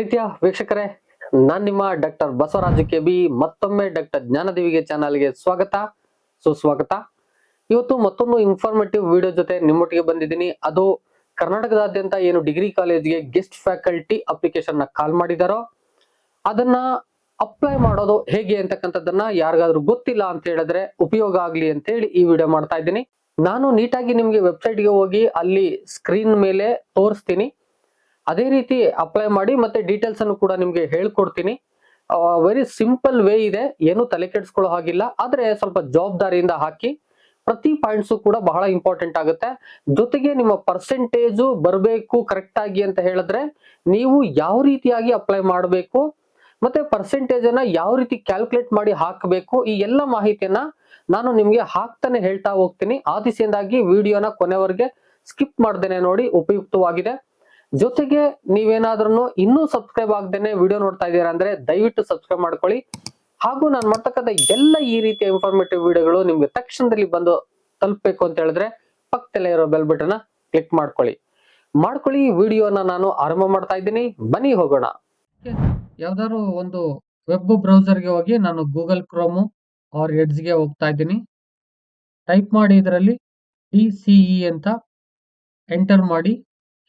ಪ್ರೀತಿಯ ವೀಕ್ಷಕರೇ, ನಾನ್ ನಿಮ್ಮ ಡಾಕ್ಟರ್ ಬಸವರಾಜು ಕೆ ಬಿ ಮತ್ತೊಮ್ಮೆ ಡಾಕ್ಟರ್ ಜ್ಞಾನದೇವಿಗೆ ಚಾನಲ್ಗೆ ಸ್ವಾಗತ, ಸುಸ್ವಾಗತ. ಇವತ್ತು ಮತ್ತೊಂದು ಇನ್ಫಾರ್ಮೇಟಿವ್ ವಿಡಿಯೋ ಜೊತೆ ನಿಮ್ಮೊಟ್ಟಿಗೆ ಬಂದಿದ್ದೀನಿ. ಅದು ಕರ್ನಾಟಕದಾದ್ಯಂತ ಏನು ಡಿಗ್ರಿ ಕಾಲೇಜ್ಗೆ ಗೆಸ್ಟ್ ಫ್ಯಾಕಲ್ಟಿ ಅಪ್ಲಿಕೇಶನ್ನ ಕಾಲ್ ಮಾಡಿದಾರೋ, ಅದನ್ನ ಅಪ್ಲೈ ಮಾಡೋದು ಹೇಗೆ ಅಂತಕ್ಕಂಥದ್ದನ್ನ ಯಾರಿಗಾದ್ರೂ ಗೊತ್ತಿಲ್ಲ ಅಂತ ಹೇಳಿದ್ರೆ ಉಪಯೋಗ ಆಗ್ಲಿ ಅಂತ ಹೇಳಿ ಈ ವಿಡಿಯೋ ಮಾಡ್ತಾ ಇದ್ದೀನಿ. ನಾನು ನೀಟಾಗಿ ನಿಮ್ಗೆ ವೆಬ್ಸೈಟ್ಗೆ ಹೋಗಿ ಅಲ್ಲಿ ಸ್ಕ್ರೀನ್ ಮೇಲೆ ತೋರಿಸ್ತೀನಿ. ಅದೇ ರೀತಿ ಅಪ್ಲೈ ಮಾಡಿ ಮತ್ತೆ ಡೀಟೇಲ್ಸ್ ಅನ್ನು ಕೂಡ ನಿಮ್ಗೆ ಹೇಳ್ಕೊಡ್ತೀನಿ. ವೆರಿ ಸಿಂಪಲ್ ವೇ ಇದೆ. ಏನು ತಲೆ ಕೆಡಿಸ್ಕೊಳ್ಳೋ ಹಾಗಿಲ್ಲ. ಆದ್ರೆ ಸ್ವಲ್ಪ ಜವಾಬ್ದಾರಿಯಿಂದ ಹಾಕಿ ಪ್ರತಿ ಪಾಯಿಂಟ್ಸು ಕೂಡ ಬಹಳ ಇಂಪಾರ್ಟೆಂಟ್ ಆಗುತ್ತೆ. ಜೊತೆಗೆ ನಿಮ್ಮ ಪರ್ಸೆಂಟೇಜು ಬರಬೇಕು ಕರೆಕ್ಟ್ ಆಗಿ ಅಂತ ಹೇಳಿದ್ರೆ ನೀವು ಯಾವ ರೀತಿಯಾಗಿ ಅಪ್ಲೈ ಮಾಡಬೇಕು, ಮತ್ತೆ ಪರ್ಸೆಂಟೇಜ್ ಅನ್ನ ಯಾವ ರೀತಿ ಕ್ಯಾಲ್ಕುಲೇಟ್ ಮಾಡಿ ಹಾಕಬೇಕು, ಈ ಎಲ್ಲ ಮಾಹಿತಿಯನ್ನ ನಾನು ನಿಮ್ಗೆ ಹಾಕ್ತಾನೆ ಹೇಳ್ತಾ ಹೋಗ್ತೀನಿ. ಆ ದಿಸೆಯಿಂದಾಗಿ ವಿಡಿಯೋನ ಕೊನೆವರೆಗೆ ಸ್ಕಿಪ್ ಮಾಡ್ದೇನೆ ನೋಡಿ, ಉಪಯುಕ್ತವಾಗಿದೆ. ಜೊತೆಗೆ ನೀವೇನಾದ್ರೂ ಇನ್ನೂ ಸಬ್ಸ್ಕ್ರೈಬ್ ಆಗದೇನೆ ವಿಡಿಯೋ ನೋಡ್ತಾ ಇದ್ದೀರಾ ಅಂದ್ರೆ ದಯವಿಟ್ಟು ಸಬ್ಸ್ಕ್ರೈಬ್ ಮಾಡ್ಕೊಳ್ಳಿ. ಹಾಗೂ ನಾನು ಮಾಡ್ತಕ್ಕಂಥ ಎಲ್ಲ ಈ ರೀತಿಯ ಇನ್ಫಾರ್ಮೇಟಿವ್ ವಿಡಿಯೋಗಳು ನಿಮ್ಗೆ ತಕ್ಷಣದಲ್ಲಿ ಬಂದು ತಲುಪಬೇಕು ಅಂತ ಹೇಳಿದ್ರೆ ಪಕ್ಕದಲ್ಲೇ ಇರೋ ಬೆಲ್ ಬಟನ್ ಕ್ಲಿಕ್ ಮಾಡ್ಕೊಳ್ಳಿ. ಮಾಡ್ಕೊಳ್ಳಿ ವಿಡಿಯೋನ ನಾನು ಆರಂಭ ಮಾಡ್ತಾ ಇದ್ದೀನಿ. ಬನ್ನಿ ಹೋಗೋಣ. ಯಾವ್ದಾದ್ರು ಒಂದು ವೆಬ್ ಬ್ರೌಸರ್ಗೆ ಹೋಗಿ ನಾನು ಗೂಗಲ್ ಕ್ರೋಮು ಆರ್ ಎಡ್ಸ್ಗೆ ಹೋಗ್ತಾ ಇದ್ದೀನಿ. ಟೈಪ್ ಮಾಡಿ ಇದರಲ್ಲಿ ಡಿ ಸಿಇ ಅಂತ ಎಂಟರ್ ಮಾಡಿ.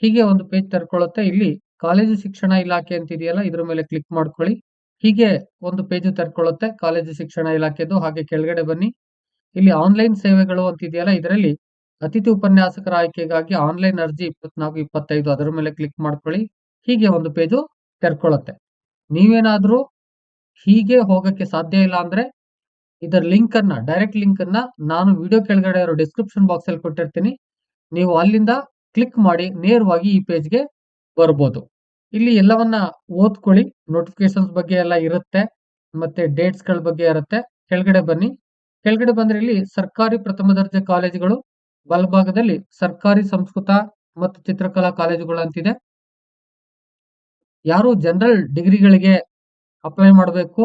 ಹೀಗೆ ಒಂದು ಪೇಜ್ ತೆರ್ಕೊಳ್ಳುತ್ತೆ ಇಲ್ಲಿ ಕಾಲೇಜು ಶಿಕ್ಷಣ ಇಲಾಖೆ ಅಂತ ಇದೆಯಲ್ಲ ಇದ್ರ ಮೇಲೆ ಕ್ಲಿಕ್ ಮಾಡ್ಕೊಳ್ಳಿ. ಹೀಗೆ ಒಂದು ಪೇಜ್ ತೆರ್ಕೊಳ್ಳುತ್ತೆ ಕಾಲೇಜು ಶಿಕ್ಷಣ ಇಲಾಖೆದು. ಹಾಗೆ ಕೆಳಗಡೆ ಬನ್ನಿ. ಇಲ್ಲಿ ಆನ್ಲೈನ್ ಸೇವೆಗಳು ಅಂತ ಇದೆಯಲ್ಲ ಇದರಲ್ಲಿ ಅತಿಥಿ ಉಪನ್ಯಾಸಕರ ಆಯ್ಕೆಗಾಗಿ ಆನ್ಲೈನ್ ಅರ್ಜಿ ಇಪ್ಪತ್ನಾಲ್ಕು, ಇಪ್ಪತ್ತೈದು ಅದರ ಮೇಲೆ ಕ್ಲಿಕ್ ಮಾಡ್ಕೊಳ್ಳಿ. ಹೀಗೆ ಒಂದು ಪೇಜು ತೆರ್ಕೊಳ್ಳುತ್ತೆ ನೀವೇನಾದ್ರೂ ಹೀಗೆ ಹೋಗಕ್ಕೆ ಸಾಧ್ಯ ಇಲ್ಲ ಅಂದ್ರೆ ಇದರ ಲಿಂಕ್ ಅನ್ನ ಡೈರೆಕ್ಟ್ ಲಿಂಕ್ ಅನ್ನ ನಾನು ವಿಡಿಯೋ ಕೆಳಗಡೆ ಇರೋ ಡಿಸ್ಕ್ರಿಪ್ಷನ್ ಬಾಕ್ಸ್ ಅಲ್ಲಿ ಕೊಟ್ಟಿರ್ತೀನಿ. ನೀವು ಅಲ್ಲಿಂದ ಕ್ಲಿಕ್ ಮಾಡಿ ನೇರವಾಗಿ ಈ ಪೇಜ್ಗೆ ಬರ್ಬೋದು. ಇಲ್ಲಿ ಎಲ್ಲವನ್ನ ಓದ್ಕೊಳ್ಳಿ. ನೋಟಿಫಿಕೇಶನ್ಸ್ ಬಗ್ಗೆ ಎಲ್ಲ ಇರುತ್ತೆ. ಮತ್ತೆ ಡೇಟ್ಸ್ಗಳ ಬಗ್ಗೆ ಇರುತ್ತೆ. ಕೆಳಗಡೆ ಬನ್ನಿ. ಕೆಳಗಡೆ ಬಂದ್ರೆ ಇಲ್ಲಿ ಸರ್ಕಾರಿ ಪ್ರಥಮ ದರ್ಜೆ ಕಾಲೇಜುಗಳು ಬಲಭಾಗದಲ್ಲಿ ಸರ್ಕಾರಿ, ಸಂಸ್ಕೃತ ಮತ್ತು ಚಿತ್ರಕಲಾ ಕಾಲೇಜುಗಳು ಅಂತಿದೆ. ಯಾರು ಜನರಲ್ ಡಿಗ್ರಿಗಳಿಗೆ ಅಪ್ಲೈ ಮಾಡಬೇಕು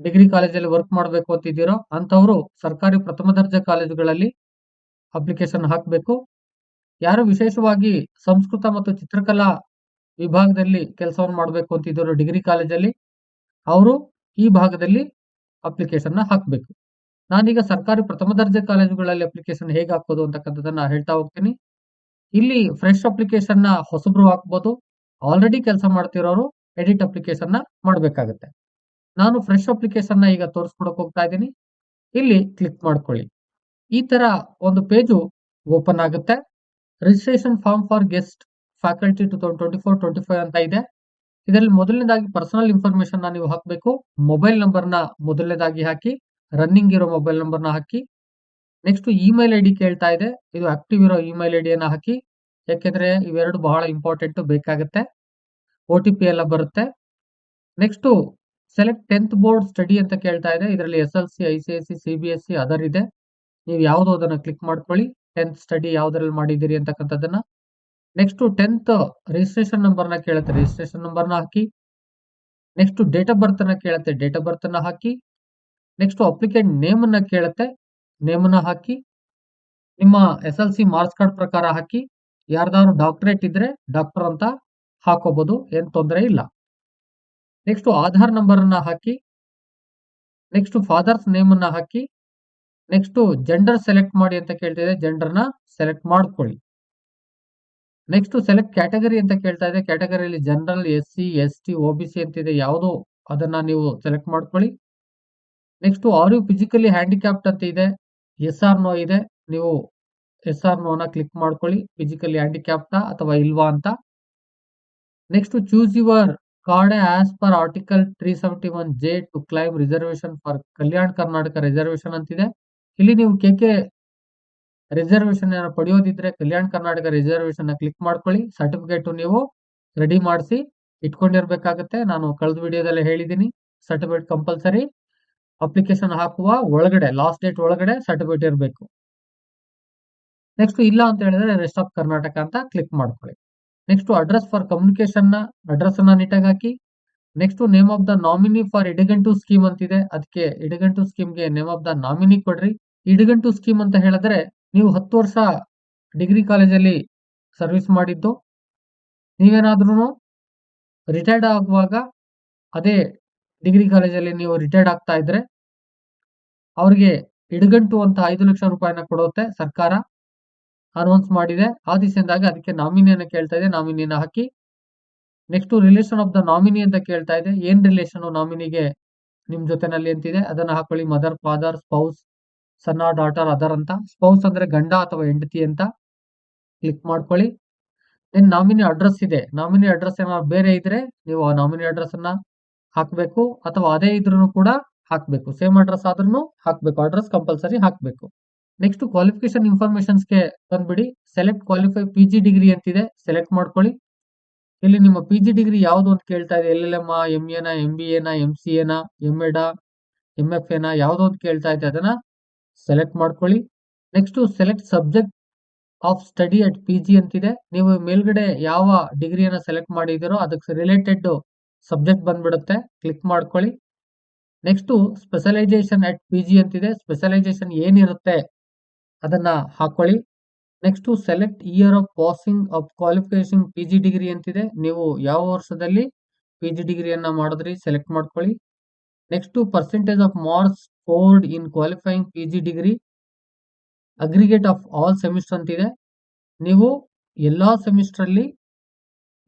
ಡಿಗ್ರಿ ಕಾಲೇಜಲ್ಲಿ ವರ್ಕ್ ಮಾಡಬೇಕು ಅಂತಿದ್ದೀರೋ ಅಂತವರು ಸರ್ಕಾರಿ ಪ್ರಥಮ ದರ್ಜೆ ಕಾಲೇಜುಗಳಲ್ಲಿ ಅಪ್ಲಿಕೇಶನ್ ಹಾಕಬೇಕು. ಯಾರು ವಿಶೇಷವಾಗಿ ಸಂಸ್ಕೃತ ಮತ್ತು ಚಿತ್ರಕಲಾ ವಿಭಾಗದಲ್ಲಿ ಕೆಲಸವನ್ನು ಮಾಡಬೇಕು ಅಂತ ಇದ್ದರು ಡಿಗ್ರಿ ಕಾಲೇಜಲ್ಲಿ, ಅವರು ಈ ಭಾಗದಲ್ಲಿ ಅಪ್ಲಿಕೇಶನ್ನ ಹಾಕಬೇಕು. ನಾನೀಗ ಸರ್ಕಾರಿ ಪ್ರಥಮ ದರ್ಜೆ ಕಾಲೇಜುಗಳಲ್ಲಿ ಅಪ್ಲಿಕೇಶನ್ ಹೇಗೆ ಹಾಕೋದು ಅಂತಕ್ಕಂಥದ್ದನ್ನ ಹೇಳ್ತಾ ಹೋಗ್ತೀನಿ. ಇಲ್ಲಿ ಫ್ರೆಶ್ ಅಪ್ಲಿಕೇಶನ್ನ ಹೊಸಬ್ರು ಹಾಕ್ಬೋದು. ಆಲ್ರೆಡಿ ಕೆಲಸ ಮಾಡ್ತಿರೋರು ಎಡಿಟ್ ಅಪ್ಲಿಕೇಶನ್ನ ಮಾಡಬೇಕಾಗುತ್ತೆ. ನಾನು ಫ್ರೆಶ್ ಅಪ್ಲಿಕೇಶನ್ನ ಈಗ ತೋರಿಸ್ಕೊಡಕ್ ಹೋಗ್ತಾ ಇದ್ದೀನಿ. ಇಲ್ಲಿ ಕ್ಲಿಕ್ ಮಾಡ್ಕೊಳ್ಳಿ. ಈ ತರ ಒಂದು ಪೇಜು ಓಪನ್ ಆಗುತ್ತೆ. Registration form for guest faculty two thousand twenty four twenty five ಅಂತ ಇದೆ. ಇದರಲ್ಲಿ ಮೊದಲನೇದಾಗಿ ಪರ್ಸನಲ್ ಇನ್ಫಾರ್ಮೇಶನ್ ನೀವು ಹಾಕಬೇಕು. ಮೊಬೈಲ್ ನಂಬರ್ನ ಮೊದಲನೇದಾಗಿ ಹಾಕಿ ರನ್ನಿಂಗ್ ಇರೋ ಮೊಬೈಲ್ ನಂಬರ್ನ ಹಾಕಿ. ನೆಕ್ಸ್ಟ್ ಇಮೇಲ್ ಐ ಡಿ ಕೇಳ್ತಾ ಇದೆ. ಇದು ಆಕ್ಟಿವ್ ಇರೋ ಇಮೇಲ್ ಐ ಡಿಯನ್ನು ಹಾಕಿ. ಯಾಕೆಂದ್ರೆ ಇವೆರಡು ಬಹಳ ಇಂಪಾರ್ಟೆಂಟ್ ಬೇಕಾಗುತ್ತೆ. ಒ ಟಿ ಪಿ ಎಲ್ಲ ಬರುತ್ತೆ. Next select tenth board study ಅಂತ ಕೇಳ್ತಾ ಇದೆ. ಇದರಲ್ಲಿ S L C I C S C C B S C other ಇದೆ. ನೀವು ಯಾವುದೋ ಅದನ್ನ ಕ್ಲಿಕ್ ಮಾಡ್ಕೊಳ್ಳಿ. ಟೆಂತ್ ಸ್ಟಡಿ ಯಾವ್ದ್ರಲ್ಲಿ ಮಾಡಿದ್ದೀರಿ ಅಂತಕ್ಕಂಥದ್ದನ್ನ ನೆಕ್ಸ್ಟ್ ಟೆಂತ್ ರಿಜಿಸ್ಟ್ರೇಷನ್ ನಂಬರ್ನ ಕೇಳುತ್ತೆ. ರಿಜಿಸ್ಟ್ರೇಷನ್ ನಂಬರ್ನ ಹಾಕಿ ನೆಕ್ಸ್ಟ್ ಡೇಟ್ ಆಫ್ ಬರ್ತ್ನ ಕೇಳುತ್ತೆ. ಡೇಟ್ ಆಫ್ ಬರ್ತ್ನ ಹಾಕಿ ನೆಕ್ಸ್ಟ್ ಅಪ್ಲಿಕೆಂಟ್ ನೇಮ್ ಅನ್ನ ಕೇಳುತ್ತೆ. ನೇಮ್ನ ಹಾಕಿ, ನಿಮ್ಮ S L C marks card ಪ್ರಕಾರ ಹಾಕಿ, ಯಾರ್ದಾದ್ರು ಡಾಕ್ಟರೇಟ್ ಇದ್ರೆ ಡಾಕ್ಟರ್ ಅಂತ ಹಾಕೋಬಹುದು ಏನ್ ತೊಂದರೆ ಇಲ್ಲ. ನೆಕ್ಸ್ಟ್ ಆಧಾರ್ ನಂಬರ್ ಅನ್ನ ಹಾಕಿ ನೆಕ್ಸ್ಟ್ ಫಾದರ್ಸ್ ನೇಮ್ ಅನ್ನ ಹಾಕಿ ನೆಕ್ಸ್ಟ್ ಜೆಂಡರ್ ಸೆಲೆಕ್ಟ್ ಮಾಡಿ ಅಂತ ಕೇಳ್ತಿದೆ ಜೆಂಡರ್ನ ಸೆಲೆಕ್ಟ್ ಮಾಡ್ಕೊಳ್ಳಿ. ನೆಕ್ಸ್ಟ್ ಸೆಲೆಕ್ಟ್ ಕ್ಯಾಟಗರಿ ಅಂತ ಕೇಳ್ತಾ ಇದೆ ಕ್ಯಾಟಗರಿಯಲ್ಲಿ general S C S T O B C ಅಂತಿದೆ, ಯಾವುದು ಅದನ್ನ ನೀವು ಸೆಲೆಕ್ಟ್ ಮಾಡ್ಕೊಳ್ಳಿ. Next are you physically handicapped ಅಂತ ಇದೆ ಎಸ್ ಆರ್ ನೋ ಇದೆ, ನೀವು ಎಸ್ ಆರ್ ನೋನ ಕ್ಲಿಕ್ ಮಾಡ್ಕೊಳ್ಳಿ ಫಿಸಿಕಲಿ ಹ್ಯಾಂಡಿಕ್ಯಾಪ್ಟ ಅಥವಾ ಇಲ್ವಾ ಅಂತ. Next choose your card as per article three seventy one J to claim reservation for Kalyana Karnataka reservation ಅಂತಿದೆ. ಇಲ್ಲಿ ನೀವು ಕೆ ಕೆ ರಿಸರ್ವೇಶನ್ ಪಡೆಯೋದಿದ್ರೆ ಕಲ್ಯಾಣ ಕರ್ನಾಟಕ ರಿಸರ್ವೇಶನ್ ಕ್ಲಿಕ್ ಮಾಡ್ಕೊಳ್ಳಿ. ಸರ್ಟಿಫಿಕೇಟ್ ನೀವು ರೆಡಿ ಮಾಡಿಸಿ ಇಟ್ಕೊಂಡಿರ್ಬೇಕಾಗತ್ತೆ. ನಾನು ಕಳೆದ ವಿಡಿಯೋದಲ್ಲಿ ಹೇಳಿದ್ದೀನಿ ಸರ್ಟಿಫಿಕೇಟ್ ಕಂಪಲ್ಸರಿ ಅಪ್ಲಿಕೇಶನ್ ಹಾಕುವ ಒಳಗಡೆ ಲಾಸ್ಟ್ ಡೇಟ್ ಒಳಗಡೆ ಸರ್ಟಿಫಿಕೇಟ್ ಇರಬೇಕು. ನೆಕ್ಸ್ಟ್ ಇಲ್ಲ ಅಂತ ಹೇಳಿದ್ರೆ ರೆಸ್ಟ್ ಆಫ್ ಕರ್ನಾಟಕ ಅಂತ ಕ್ಲಿಕ್ ಮಾಡ್ಕೊಳ್ಳಿ. ನೆಕ್ಸ್ಟ್ ಅಡ್ರೆಸ್ ಫಾರ್ ಕಮ್ಯುನಿಕೇಶನ್ನ ಅಡ್ರೆಸ್ ಅನ್ನ ನೀಟಾಗಿ ಹಾಕಿ. Next name of the nominee for ಇಡಗಂಟು scheme ಅಂತಿದೆ. ಅದಕ್ಕೆ ಇಡಗಂಟು ಸ್ಕೀಮ್ಗೆ ನೇಮ್ ಆಫ್ ದ ನಾಮಿನಿ ಕೊಡ್ರಿ. ಇಡಗಂಟು ಸ್ಕೀಮ್ ಅಂತ ಹೇಳಿದ್ರೆ ನೀವು ಹತ್ತು ವರ್ಷ ಡಿಗ್ರಿ ಕಾಲೇಜಲ್ಲಿ ಸರ್ವಿಸ್ ಮಾಡಿದ್ದು ನೀವೇನಾದ್ರೂ ರಿಟೈರ್ಡ್ ಆಗುವಾಗ ಅದೇ ಡಿಗ್ರಿ ಕಾಲೇಜಲ್ಲಿ ನೀವು ರಿಟೈರ್ಡ್ ಆಗ್ತಾ ಇದ್ರೆ ಅವ್ರಿಗೆ ಇಡುಗಂಟು ಅಂತ ಐದು ಲಕ್ಷ ರೂಪಾಯಿನ ಕೊಡುತ್ತೆ ಸರ್ಕಾರ. ಅನೌನ್ಸ್ ಮಾಡಿದೆ. ಆ ದಿಸೆಯಿಂದಾಗಿ ಅದಕ್ಕೆ ನಾಮಿನಿಯನ್ನು ಕೇಳ್ತಾ ಇದೆ ನಾಮಿನಿಯನ್ನು ಹಾಕಿ next relation of the nominee ಅಂತ ಕೇಳ್ತಾ ಇದೆ ಏನ್ ರಿಲೇಷನ್ ನಾಮಿನಿಗೆ ನಿಮ್ ಜೊತೆನಲ್ಲಿ ಅಂತಿದೆ. ಅದನ್ನ ಹಾಕೊಳ್ಳಿ. Mother father spouse son daughter other ಅಂತ ಸ್ಪೌಸ್ ಅಂದ್ರೆ ಗಂಡ ಅಥವಾ ಹೆಂಡತಿ ಅಂತ ಕ್ಲಿಕ್ ಮಾಡ್ಕೊಳ್ಳಿ. ದೆನ್ ನಾಮಿನಿ ಅಡ್ರೆಸ್ ಇದೆ. ನಾಮಿನಿ ಅಡ್ರೆಸ್ ಏನಾದ್ರು ಬೇರೆ ಇದ್ರೆ ನೀವು ಆ ನಾಮಿನಿ ಅಡ್ರೆಸ್ ಅನ್ನ ಹಾಕ್ಬೇಕು ಅಥವಾ ಅದೇ ಇದ್ರೂ ಕೂಡ ಹಾಕ್ಬೇಕು. ಸೇಮ್ ಅಡ್ರೆಸ್ ಆದ್ರೂ ಹಾಕ್ಬೇಕು. ಅಡ್ರೆಸ್ ಕಂಪಲ್ಸರಿ ಹಾಕ್ಬೇಕು. ನೆಕ್ಸ್ಟ್ ಕ್ವಾಲಿಫಿಕೇಶನ್ ಇನ್ಫಾರ್ಮೇಶನ್ಸ್ಗೆ ಬಂದ್ಬಿಡಿ. Select qualify P G degree ಅಂತಿದೆ. ಸೆಲೆಕ್ಟ್ ಮಾಡ್ಕೊಳ್ಳಿ. ಇಲ್ಲಿ ನಿಮ್ಮ ಪಿ ಜಿ ಡಿಗ್ರಿ ಯಾವ್ದು ಅಂತ ಕೇಳ್ತಾ ಇದೆ. ಎಲ್ ಎಲ್ ಎಂ ಎಂ ಎನ ಎಂ ಬಿ ಎನ ಎಂ ಸಿ ಎನ ಎಂ ಎಡ ಎಂ ಎಫ್ ಎನ ಯಾವ್ದು ಅಂತ ಕೇಳ್ತಾ ಇದೆ ಅದನ್ನ ಸೆಲೆಕ್ಟ್ ಮಾಡ್ಕೊಳ್ಳಿ. Next select subject of study at P G ಅಂತಿದೆ. ನೀವು ಮೇಲ್ಗಡೆ ಯಾವ ಡಿಗ್ರಿಯನ್ನ ಸೆಲೆಕ್ಟ್ ಮಾಡಿದಿರೋ ಅದಕ್ಕೆ ರಿಲೇಟೆಡ್ ಸಬ್ಜೆಕ್ಟ್ ಬಂದ್ಬಿಡುತ್ತೆ. ಕ್ಲಿಕ್ ಮಾಡ್ಕೊಳ್ಳಿ. Next specialization at P G ಅಂತಿದೆ. ಸ್ಪೆಷಲೈಸೇಷನ್ ಏನಿರುತ್ತೆ ಅದನ್ನ ಹಾಕೊಳ್ಳಿ. Next select year of passing of qualification P G degree ಅಂತಿದೆ. ನೀವು ಯಾವ ವರ್ಷದಲ್ಲಿ ಪಿ ಜಿ ಡಿಗ್ರಿಯನ್ನ ಮಾಡಿದ್ರಿ ಸೆಲೆಕ್ಟ್ ಮಾಡ್ಕೊಳ್ಳಿ. Next percentage of marks in qualifying P G degree aggregate of all semester ಅಂತಿದೆ ನೀವು ಎಲ್ಲ ಸೆಮಿಸ್ಟರ್ ಅಲ್ಲಿ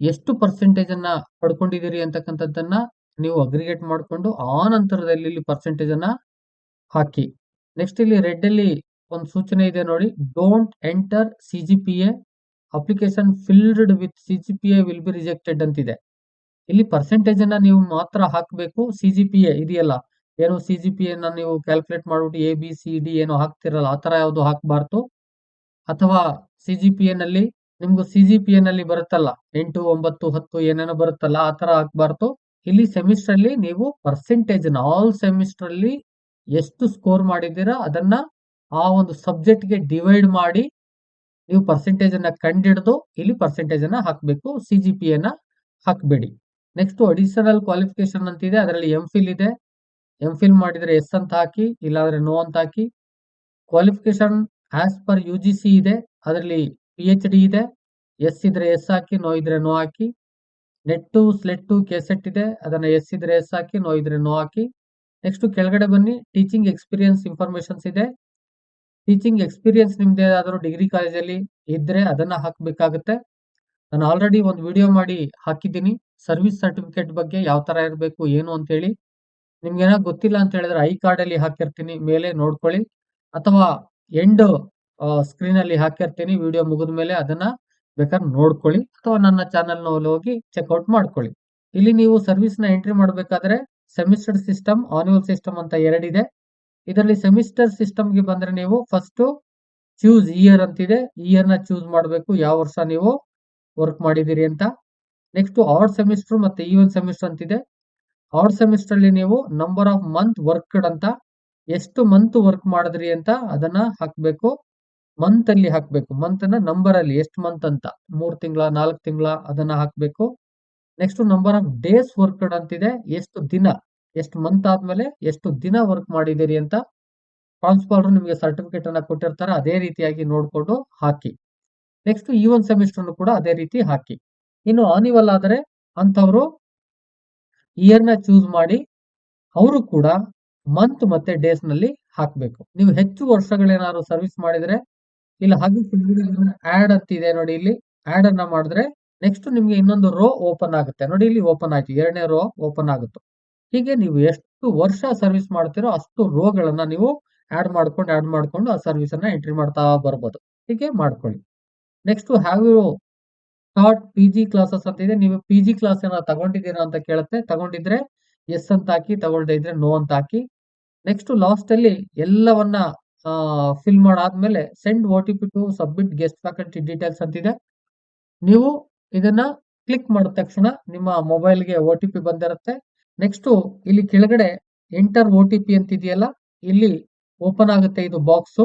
ಎಷ್ಟು ಪರ್ಸೆಂಟೇಜ್ ಅನ್ನ ಪಡ್ಕೊಂಡಿದ್ದೀರಿ ಅಂತಕ್ಕಂಥದ್ದನ್ನ ನೀವು ಅಗ್ರಿಗೇಟ್ ಮಾಡಿಕೊಂಡು ಆ ನಂತರದಲ್ಲಿ ಇಲ್ಲಿ ಪರ್ಸೆಂಟೇಜ್ ಅನ್ನ ಹಾಕಿ. ನೆಕ್ಸ್ಟ್ ಇಲ್ಲಿ ರೆಡ್ ಅಲ್ಲಿ ಒಂದು ಸೂಚನೆ ಇದೆ ನೋಡಿ. Don't enter C G P A application filled with C G P A will be rejected ಅಂತಿದೆ. ಇಲ್ಲಿ ಪರ್ಸೆಂಟೇಜ್ ಅನ್ನ ನೀವು ಮಾತ್ರ ಹಾಕಬೇಕು. ಸಿ ಜಿ ಪಿ ಎ ಇದೆಯಲ್ಲ. ಏನು ಸಿ ಜಿ ಪಿ ಎನ್ನ ನೀವು ಕ್ಯಾಲ್ಕುಲೇಟ್ ಮಾಡ್ಬಿಟ್ಟು ಎ ಬಿ ಸಿ ಡಿ ಏನೋ ಹಾಕ್ತಿರಲ್ಲ, ಆ ತರ ಯಾವುದು ಹಾಕಬಾರ್ದು. ಅಥವಾ ಸಿ ಜಿ ಪಿ ನಲ್ಲಿ ನಿಮ್ಗೂ ಸಿ ಜಿ ಪಿ ಬರುತ್ತಲ್ಲ, ಎಂಟು, ಒಂಬತ್ತು, ಹತ್ತು ಏನೇನೋ ಬರುತ್ತಲ್ಲ, ಆ ತರ ಹಾಕಬಾರ್ದು. ಇಲ್ಲಿ ಸೆಮಿಸ್ಟರ್ ಅಲ್ಲಿ ನೀವು ಪರ್ಸೆಂಟೇಜ್ ಆಲ್ ಸೆಮಿಸ್ಟರ್ ಅಲ್ಲಿ ಎಷ್ಟು ಸ್ಕೋರ್ ಮಾಡಿದ್ದೀರಾ, ಅದನ್ನ ಆ ಒಂದು ಸಬ್ಜೆಕ್ಟ್ಗೆ ಡಿವೈಡ್ ಮಾಡಿ ನೀವು ಪರ್ಸೆಂಟೇಜ್ ಅನ್ನ ಕಂಡಿಡಿದು ಇಲ್ಲಿ ಪರ್ಸೆಂಟೇಜ್ ಅನ್ನ ಹಾಕಬೇಕು ಸಿ ಜಿ ಪಿ ಎನ್ನ ಹಾಕಬೇಡಿ. ನೆಕ್ಸ್ಟ್ ಅಡಿಷನಲ್ ಕ್ವಾಲಿಫಿಕೇಶನ್ ಅಂತಿದೆ, ಅದರಲ್ಲಿ ಎಂ ಫಿಲ್ ಇದೆ. ಎಂ ಫಿಲ್ ಮಾಡಿದ್ರೆ ಎಸ್ ಅಂತ ಹಾಕಿ, ಇಲ್ಲಾಂದರೆ ನೋ ಅಂತ ಹಾಕಿ. Qualification as per U G C ಇದೆ, ಅದರಲ್ಲಿ ಪಿ ಎಚ್ ಡಿ ಇದೆ. ಎಸ್ ಇದ್ರೆ ಎಸ್ ಹಾಕಿ ನೋ ಇದ್ರೆ ನೋ ಹಾಕಿ. ನೆಟ್ಟು ಸ್ಲೆಟ್ಟು ಕೆಸೆಟ್ ಇದೆ, ಅದನ್ನ ಎಸ್ ಇದ್ರೆ ಎಸ್ ಹಾಕಿ ನೋ ಇದ್ರೆ ನೋ ಹಾಕಿ. ನೆಕ್ಸ್ಟ್ ಕೆಳಗಡೆ ಬನ್ನಿ ಟೀಚಿಂಗ್ ಎಕ್ಸ್ಪೀರಿಯನ್ಸ್ ಇನ್ಫಾರ್ಮೇಶನ್ಸ್ ಇದೆ. ಟೀಚಿಂಗ್ ಎಕ್ಸ್ಪೀರಿಯನ್ಸ್ ನಿಮ್ದು ಏನಾದರೂ ಡಿಗ್ರಿ ಕಾಲೇಜಲ್ಲಿ ಇದ್ರೆ ಅದನ್ನ ಹಾಕಬೇಕಾಗುತ್ತೆ. ನಾನು ಆಲ್ರೆಡಿ ಒಂದು ವಿಡಿಯೋ ಮಾಡಿ ಹಾಕಿದ್ದೀನಿ. ಸರ್ವಿಸ್ ಸರ್ಟಿಫಿಕೇಟ್ ಬಗ್ಗೆ ಯಾವ ತರ ಇರಬೇಕು, ಏನು ಅಂತ ಹೇಳಿ ನಿಮ್ಗೆ ಏನೋ ಗೊತ್ತಿಲ್ಲ ಅಂತ ಹೇಳಿದ್ರೆ ಐ ಕಾರ್ಡ್ ಅಲ್ಲಿ ಹಾಕಿರ್ತೀನಿ, ಮೇಲೆ ನೋಡ್ಕೊಳ್ಳಿ. ಅಥವಾ ಎಂಡ್ ಸ್ಕ್ರೀನ್ ಅಲ್ಲಿ ಹಾಕಿರ್ತೀನಿ ವಿಡಿಯೋ ಮುಗಿದ ಮೇಲೆ ಅದನ್ನ ಬೇಕಾದ್ರೆ ನೋಡ್ಕೊಳ್ಳಿ. ಅಥವಾ ನನ್ನ ಚಾನಲ್ ಹೋಗಿ ಚೆಕ್ಔಟ್ ಮಾಡ್ಕೊಳ್ಳಿ. ಇಲ್ಲಿ ನೀವು ಸರ್ವಿಸ್ನ ಎಂಟ್ರಿ ಮಾಡಬೇಕಾದ್ರೆ ಸೆಮಿಸ್ಟರ್ ಸಿಸ್ಟಮ್ ಆನ್ಯುವಲ್ ಸಿಸ್ಟಮ್ ಅಂತ ಎರಡಿದೆ ಇದರಲ್ಲಿ ಸೆಮಿಸ್ಟರ್ ಸಿಸ್ಟಮ್ಗೆ ಬಂದ್ರೆ ನೀವು ಫಸ್ಟ್ ಚೂಸ್ ಇಯರ್ ಅಂತಿದೆ. ಇಯರ್ನ ಚೂಸ್ ಮಾಡಬೇಕು. ಯಾವ ವರ್ಷ ನೀವು ವರ್ಕ್ ಮಾಡಿದಿರಿ ಅಂತ. ನೆಕ್ಸ್ಟ್ ಆಡ್ ಸೆಮಿಸ್ಟರ್ ಮತ್ತೆ ಈವನ್ ಸೆಮಿಸ್ಟರ್ ಅಂತಿದೆ. ಆಡ್ ಸೆಮಿಸ್ಟರ್ ಅಲ್ಲಿ ನೀವು ನಂಬರ್ ಆಫ್ ಮಂತ್ ವರ್ಕ್ಡ್ ಅಂತ, ಎಷ್ಟು ಮಂತ್ ವರ್ಕ್ ಮಾಡಿದ್ರಿ ಅಂತ ಅದನ್ನ ಹಾಕ್ಬೇಕು. ಮಂತ್ ಅಲ್ಲಿ ಹಾಕ್ಬೇಕು. ಮಂತ್ ಅನ್ನ ನಂಬರ್ ಅಲ್ಲಿ ಎಷ್ಟು ಮಂತ್ ಅಂತ. ಮೂರ್ ತಿಂಗಳ, ನಾಲ್ಕು ತಿಂಗಳ ಅದನ್ನ ಹಾಕ್ಬೇಕು. Next number of days worked ಅಂತಿದೆ. ಎಷ್ಟು ದಿನ, ಎಷ್ಟು ಮಂತ್ ಆದ್ಮೇಲೆ ಎಷ್ಟು ದಿನ ವರ್ಕ್ ಮಾಡಿದಿರಿ ಅಂತ ಪ್ರಾನ್ಸಿಪಾಲ್ರು ನಿಮಗೆ ಸರ್ಟಿಫಿಕೇಟ್ ಅನ್ನ ಕೊಟ್ಟಿರ್ತಾರೆ. ಅದೇ ರೀತಿಯಾಗಿ ನೋಡ್ಕೊಂಡು ಹಾಕಿ. ನೆಕ್ಸ್ಟ್ ಈ ಒಂದು ಸೆಮಿಸ್ಟರ್ ಕೂಡ ಅದೇ ರೀತಿ ಹಾಕಿ. ಇನ್ನು ಆನಿವಲ್ ಆದರೆ ಅಂತವರು ಇಯರ್ನ ಚೂಸ್ ಮಾಡಿ, ಅವರು ಕೂಡ ಮಂತ್ ಮತ್ತೆ ಡೇಸ್ನಲ್ಲಿ ಹಾಕಬೇಕು. ನೀವು ಹೆಚ್ಚು ವರ್ಷಗಳೇನಾದ್ರು ಸರ್ವಿಸ್ ಮಾಡಿದ್ರೆ, ಇಲ್ಲಿ ಹಾಗೆ ಆಡ್ ಅಂತಿದೆ ನೋಡಿ ಇಲ್ಲಿ ಆಡ್ ಅನ್ನ ಮಾಡಿದ್ರೆ ನೆಕ್ಸ್ಟ್ ನಿಮ್ಗೆ ಇನ್ನೊಂದು ರೋ ಓಪನ್ ಆಗುತ್ತೆ. ನೋಡಿ ಇಲ್ಲಿ ಓಪನ್ ಆಯ್ತು, ಎರಡನೇ ರೋ ಓಪನ್ ಆಗುತ್ತೆ. ಹೀಗೆ ನೀವು ಎಷ್ಟು ವರ್ಷ ಸರ್ವಿಸ್ ಮಾಡ್ತೀರೋ ಅಷ್ಟು ರೋಗಳನ್ನ ನೀವು ಆಡ್ ಮಾಡ್ಕೊಂಡು ಆಡ್ ಮಾಡ್ಕೊಂಡು ಆ ಸರ್ವಿಸ್ ಅನ್ನ ಎಂಟ್ರಿ ಮಾಡ್ತಾ ಬರ್ಬೋದು. ಹೀಗೆ ಮಾಡ್ಕೊಳ್ಳಿ. Next have you start P G classes ಅಂತ ಇದೆ. ನೀವು ಪಿ ಜಿ ಕ್ಲಾಸ್ ಏನಾದ್ರು ತಗೊಂಡಿದ್ದೀರಾ ಅಂತ ಕೇಳುತ್ತೆ. ತಗೊಂಡಿದ್ರೆ ಎಸ್ ಅಂತ ಹಾಕಿ, ತಗೊಳ್ದೇ ಇದ್ರೆ ನೋ ಅಂತ ಹಾಕಿ. ನೆಕ್ಸ್ಟ್ ಲಾಸ್ಟ್ ಅಲ್ಲಿ ಎಲ್ಲವನ್ನ ಫಿಲ್ ಮಾಡಾದ್ಮೇಲೆ send O T P to submit guest faculty details ಅಂತಿದೆ ನೀವು ಇದನ್ನ ಕ್ಲಿಕ್ ಮಾಡಿದ ತಕ್ಷಣ ನಿಮ್ಮ ಮೊಬೈಲ್ಗೆ ಓ ಟಿ ಪಿ ಬಂದಿರುತ್ತೆ. ನೆಕ್ಸ್ಟ್ ಇಲ್ಲಿ ಕೆಳಗಡೆ ಎಂಟರ್ ಓ ಟಿ ಪಿ ಅಂತಿದೆಯಲ್ಲ, ಇಲ್ಲಿ ಓಪನ್ ಆಗುತ್ತೆ ಇದು ಬಾಕ್ಸು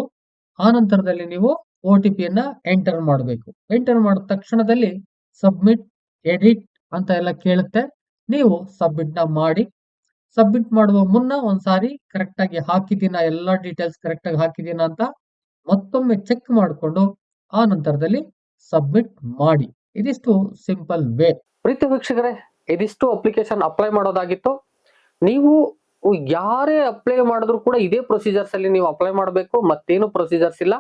ಆ ನಂತರದಲ್ಲಿ ನೀವು ಓ ಟಿ ಪಿಯನ್ನ ಎಂಟರ್ ಮಾಡಬೇಕು. ಎಂಟರ್ ಮಾಡಿದ ತಕ್ಷಣದಲ್ಲಿ ಸಬ್ಮಿಟ್ ಎಡಿಟ್ ಅಂತ ಎಲ್ಲ ಕೇಳುತ್ತೆ. ನೀವು ಸಬ್ಮಿಟ್ನ ಮಾಡಿ. ಸಬ್ಮಿಟ್ ಮಾಡುವ ಮುನ್ನ ಒಂದ್ಸಾರಿ ಕರೆಕ್ಟ್ ಆಗಿ ಹಾಕಿದ್ದೀನ, ಎಲ್ಲ ಡೀಟೇಲ್ಸ್ ಕರೆಕ್ಟ್ ಆಗಿ ಹಾಕಿದ್ದೀನ ಅಂತ ಮತ್ತೊಮ್ಮೆ ಚೆಕ್ ಮಾಡಿಕೊಂಡು ಆ ನಂತರದಲ್ಲಿ ಸಬ್ಮಿಟ್ ಮಾಡಿ. ಇದಿಷ್ಟು ಸಿಂಪಲ್ ವೇ ಪ್ರೀತಿ ವೀಕ್ಷಕರೇ, ಇದಿಷ್ಟು ಅಪ್ಲಿಕೇಶನ್ ಅಪ್ಲೈ ಮಾಡೋದಾಗಿತ್ತು. ನೀವು ಯಾರೇ ಅಪ್ಲೈ ಮಾಡಿದ್ರು ಕೂಡ ಇದೇ ಪ್ರೊಸೀಜರ್ಸ್ ಅಲ್ಲಿ ನೀವು ಅಪ್ಲೈ ಮಾಡಬೇಕು, ಮತ್ತೇನು ಪ್ರೊಸೀಜರ್ಸ್ ಇಲ್ಲ.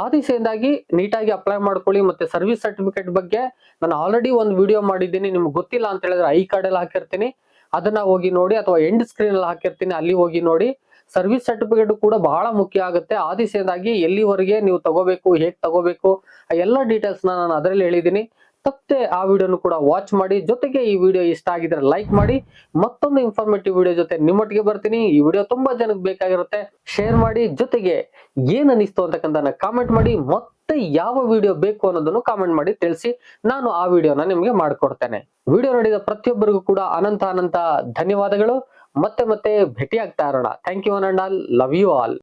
ಆ ದಿಸೆಯಿಂದಾಗಿ ನೀಟಾಗಿ ಅಪ್ಲೈ ಮಾಡ್ಕೊಳ್ಳಿ ಮತ್ತೆ ಸರ್ವಿಸ್ ಸರ್ಟಿಫಿಕೇಟ್ ಬಗ್ಗೆ ನಾನು ಆಲ್ರೆಡಿ ಒಂದು ವಿಡಿಯೋ ಮಾಡಿದ್ದೀನಿ. ನಿಮ್ಗೆ ಗೊತ್ತಿಲ್ಲ ಅಂತ ಹೇಳಿದ್ರೆ ಐ ಕಾರ್ಡ್ ಎಲ್ಲ ಹಾಕಿರ್ತೀನಿ. ಅದನ್ನ ಹೋಗಿ ನೋಡಿ ಅಥವಾ ಎಂಡ್ ಸ್ಕ್ರೀನ್ ಅಲ್ಲಿ ಹಾಕಿರ್ತೀನಿ. ಅಲ್ಲಿ ಹೋಗಿ ನೋಡಿ. ಸರ್ವಿಸ್ ಸರ್ಟಿಫಿಕೇಟ್ ಕೂಡ ಬಹಳ ಮುಖ್ಯ ಆಗುತ್ತೆ. ಆ ದಿಸೆಯಿಂದಾಗಿ ಎಲ್ಲಿವರೆಗೆ ನೀವು ತಗೋಬೇಕು, ಹೇಗೆ ತಗೋಬೇಕು, ಆ ಎಲ್ಲ ಡೀಟೇಲ್ಸ್ ನಾನು ಅದರಲ್ಲಿ ಹೇಳಿದ್ದೀನಿ. ತಪ್ಪದೆ ಆ ವಿಡಿಯೋನು ಕೂಡ ವಾಚ್ ಮಾಡಿ, ಜೊತೆಗೆ ಈ ವಿಡಿಯೋ ಇಷ್ಟ ಆಗಿದ್ರೆ ಲೈಕ್ ಮಾಡಿ, ಮತ್ತೊಂದು ಇನ್ಫಾರ್ಮೇಟಿವ್ ವಿಡಿಯೋ ಜೊತೆ ನಿಮ್ಮೊಟ್ಟಿಗೆ ಬರ್ತೀನಿ. ಈ ವಿಡಿಯೋ ತುಂಬಾ ಜನಕ್ಕೆ ಬೇಕಾಗಿರುತ್ತೆ. ಶೇರ್ ಮಾಡಿ, ಜೊತೆಗೆ ಏನ್ ಅನಿಸ್ತು ಅಂತಕ್ಕಂಥ ಕಾಮೆಂಟ್ ಮಾಡಿ, ಮತ್ತೆ ಯಾವ ವಿಡಿಯೋ ಬೇಕು ಅನ್ನೋದನ್ನು ಕಾಮೆಂಟ್ ಮಾಡಿ ತಿಳಿಸಿ, ನಾನು ಆ ವಿಡಿಯೋನ ನಿಮ್ಗೆ ಮಾಡ್ಕೊಡ್ತೇನೆ. ವಿಡಿಯೋ ನೋಡಿದ ಪ್ರತಿಯೊಬ್ಬರಿಗೂ ಕೂಡ ಅನಂತ ಅನಂತ ಧನ್ಯವಾದಗಳು. ಮತ್ತೆ ಮತ್ತೆ ಭೇಟಿ ಇರೋಣ. Thank you and all love you all